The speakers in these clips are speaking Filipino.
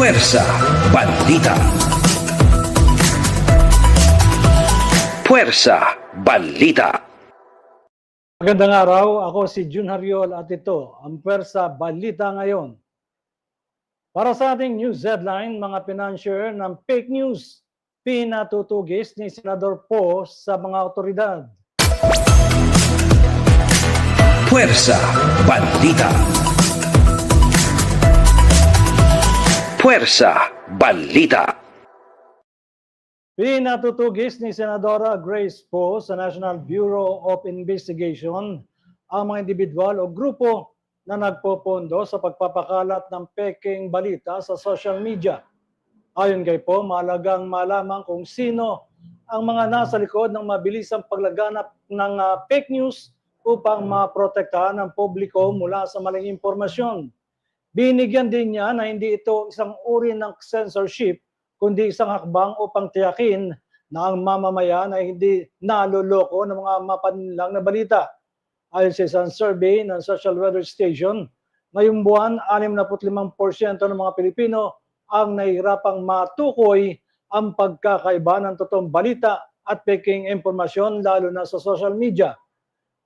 Puwersa Balita. Puwersa Balita. Magandang araw, ako si Jun Hariol at ito ang Pwersa Balita ngayon. Para sa ating news headline, mga financier ng fake news, pinatutugis ni Senador Po sa mga otoridad. Puwersa Balita. Puwersa Balita. Pinatutugis ni Senadora Grace Poe sa National Bureau of Investigation ang mga individual o grupo na nagpopondo sa pagpapakalat ng peking balita sa social media. Ayon kay Poe, mahalagang malaman kung sino ang mga nasa likod ng mabilisang paglaganap ng ah, fake news upang maprotektahan ang publiko mula sa maling impormasyon. Binigyan din niya na hindi ito isang uri ng censorship kundi isang hakbang upang tiyakin na ang mamamayan ay hindi naloloko ng mga mapanlang na balita. Ayon sa isang survey ng Social Weather Station, ngayong buwan, 65% ng mga Pilipino ang nahihirapang matukoy ang pagkakaiba ng totoong balita at peking impormasyon lalo na sa social media.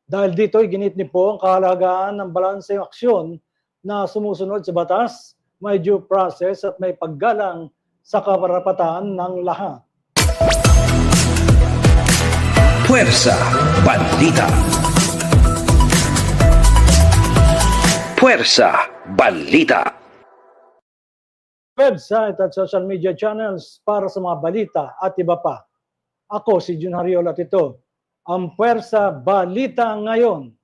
Dahil dito, ginit ni po ang kahalagaan ng balanseng aksyon na sumusunod sa batas, may due process at may paggalang sa kaparapatan ng lahat. Puwersa Balita. Puwersa Balita. Website at social media channels para sa mga balita at iba pa. Ako si Jun Hariola at ito, ang Pwersa Balita ngayon.